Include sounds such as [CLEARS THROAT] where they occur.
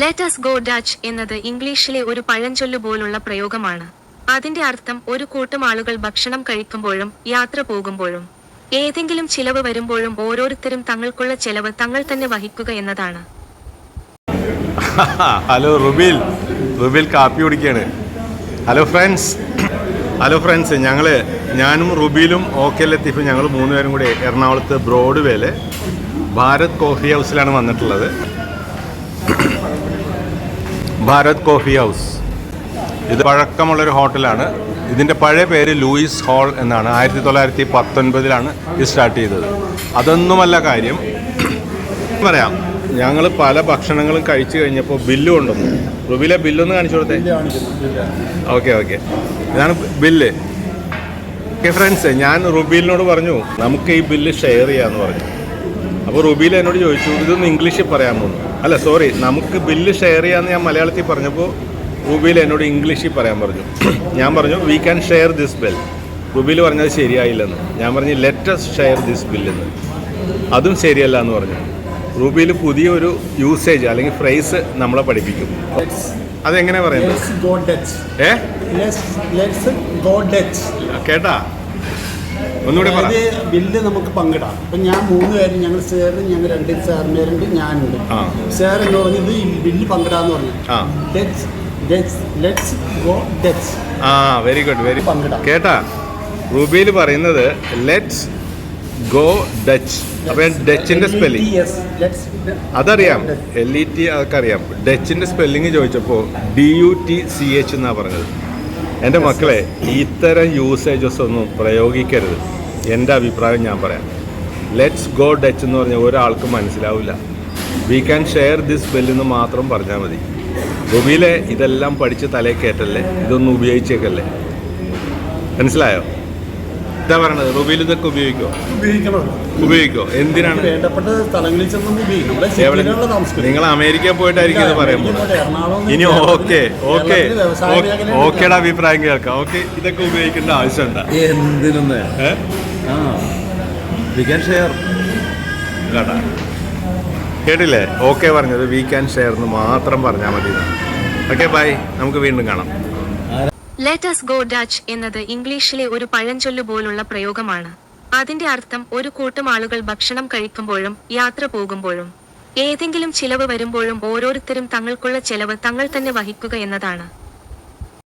Let's go Dutch എന്നത് ഇംഗ്ലീഷിലെ ഒരു പഴഞ്ചൊല്ലു പോലുള്ള പ്രയോഗമാണ്. അതിന്റെ അർത്ഥം ഒരു കൂട്ടം ആളുകൾ ഭക്ഷണം കഴിക്കുമ്പോഴും യാത്ര പോകുമ്പോഴും ഏതെങ്കിലും ചിലവ് വരുമ്പോഴും ഓരോരുത്തരും തങ്ങൾക്കുള്ള ചെലവ് തങ്ങൾ തന്നെ വഹിക്കുക എന്നതാണ്. ഹലോ റുബിൽ റുബിൽ കാപ്പി കുടിക്കുകയാണ് ഹലോ ഫ്രണ്ട്സ് ഹലോ ഫ്രണ്ട്സ് ഞങ്ങൾ ഞാനും റുബിലും ഓക്കെ ലത്തീഫും ഞങ്ങൾ മൂന്നുപേരും കൂടി എറണാകുളത്ത് ബ്രോഡ് വേൽ ഭാരത് കോഫി ഹൗസിലാണ് വന്നിട്ടുള്ളത്. [CLEARS THROAT] Bharat coffee house. ഇത് പഴക്കമുള്ളൊരു ഹോട്ടലാണ്. ഇതിന്റെ പഴയ പേര് ലൂയിസ് ഹോൾ എന്നാണ്. ആയിരത്തി തൊള്ളായിരത്തി പത്തൊൻപതിലാണ് ഇത് സ്റ്റാർട്ട് ചെയ്തത്. അതൊന്നുമല്ല കാര്യം. പറയാം. ഞങ്ങൾ പല ഭക്ഷണങ്ങളും കഴിച്ചു കഴിഞ്ഞപ്പോൾ ബില്ല് കൊണ്ടുവന്നു. റുബിലെ ബില്ലൊന്ന് കാണിച്ചു കൊടുത്തേ. Okay okay. ഇതാണ് ബില്ല്. ഓക്കെ ഫ്രണ്ട്സ് ഞാൻ റുബീലിനോട് പറഞ്ഞു നമുക്ക് ഈ ബില്ല് ഷെയർ ചെയ്യാമെന്ന് പറഞ്ഞു. അപ്പോൾ റുബീല എന്നോട് ചോദിച്ചു ഇതൊന്ന് ഇംഗ്ലീഷിൽ പറയാമോ അല്ല സോറി നമുക്ക് ബില്ല് ഷെയർ ചെയ്യാമെന്ന് ഞാൻ മലയാളത്തിൽ പറഞ്ഞപ്പോൾ റുബീല എന്നോട് ഇംഗ്ലീഷിൽ പറയാൻ പറഞ്ഞു. ഞാൻ പറഞ്ഞു we can share this bill Rubeel പറഞ്ഞത് ശരിയായില്ലെന്ന്. ഞാൻ പറഞ്ഞു ലെറ്റസ് ഷെയർ ദിസ് ബില്ലെന്ന് അതും ശരിയല്ല എന്ന് പറഞ്ഞു. റുബിയിൽ പുതിയൊരു യൂസേജ് അല്ലെങ്കിൽ ഫ്രേസ് നമ്മളെ പഠിപ്പിക്കും. അതെങ്ങനെ പറയുന്നത്. കേട്ടാ? ഒന്നുകൂടി അതായത് ബില്ല് നമുക്ക് പങ്കിടാം. അപ്പം ഞാൻ മൂന്ന് പേരും ഞങ്ങൾ സാറിന് ഞങ്ങൾ രണ്ട് സാറിന്മാരുണ്ട് ഞാനുണ്ട്. സാർ എന്ന് പറഞ്ഞത് ഈ ബില്ല് പങ്കിടാന്ന് പറഞ്ഞു. ആ. Very good very. കേട്ടാ റൂബിയിൽ പറയുന്നത് ലെറ്റ്സ് ഗോ ഡച്ച് അപ്പം ഡച്ചിന്റെ സ്പെല്ലിംഗ് അതറിയാം. എൽ ഇ ടി അതൊക്കെ അറിയാം ഡച്ചിന്റെ സ്പെല്ലിംഗ് ചോദിച്ചപ്പോൾ D U T C H എന്നാ പറഞ്ഞത്. എന്റെ മക്കളെ ഇത്തരം യൂസേജസ് ഒന്നും പ്രയോഗിക്കരുത്. എന്റെ അഭിപ്രായം ഞാൻ പറയാം. ലെറ്റ്സ് ഗോ ഡച്ച് എന്ന് പറഞ്ഞാൽ ഒരാൾക്കും മനസ്സിലാവില്ല. വി ക്യാൻ ഷെയർ ദിസ് ബെല്ലെന്ന് മാത്രം പറഞ്ഞാൽ മതി. ഗുബിയിലെ ഇതെല്ലാം പഠിച്ച് തലേ കയറ്റല്ലേ? ഇതൊന്നും ഉപയോഗിച്ചേക്കല്ലേ? മനസ്സിലായോ? എന്താ പറയണത്? റുബിയിൽ ഇതൊക്കെ ഉപയോഗിക്കോ ഉപയോഗിക്കണം. ഉപയോഗിക്കോ എന്തിനാണ്? വേണ്ടപ്പെട്ട സ്ഥലങ്ങളിൽ ചെന്നും ഉപയോഗിക്കും നമ്മുടെ എവിടെ? സിറ്റിയിലുള്ള താമസിക്കുന്നത് നിങ്ങൾ അമേരിക്കയിൽ പോയിട്ടായിരിക്കും ഇത് പറയുമ്പോൾ ഇനി ഓക്കെ ഓക്കെ. ഓക്കേടെ അഭിപ്രായം കേൾക്കാം. ഓക്കെ ഇതൊക്കെ ഉപയോഗിക്കേണ്ട ആവശ്യമുണ്ട്? എന്തിനൊന്ന്? ആ. വി ക്യാൻ ഷെയർ കേട്ടാ. കേട്ടില്ലേ? ഓക്കെ പറഞ്ഞത് വി ക്യാൻ ഷെയർ എന്ന് മാത്രം പറഞ്ഞാൽ മതി ഓക്കെ ബൈ നമുക്ക് വീണ്ടും കാണാം. ലെറ്റസ് ഗോ ഡച്ച് എന്നത് ഇംഗ്ലീഷിലെ ഒരു പഴഞ്ചൊല്ലു പോലുള്ള പ്രയോഗമാണ്. അതിന്റെ അർത്ഥം ഒരു കൂട്ടം ആളുകൾ ഭക്ഷണം കഴിക്കുമ്പോഴും യാത്ര പോകുമ്പോഴും ഏതെങ്കിലും ചിലവ് വരുമ്പോഴും ഓരോരുത്തരും തങ്ങൾക്കുള്ള ചെലവ് തങ്ങൾ തന്നെ വഹിക്കുക എന്നതാണ്.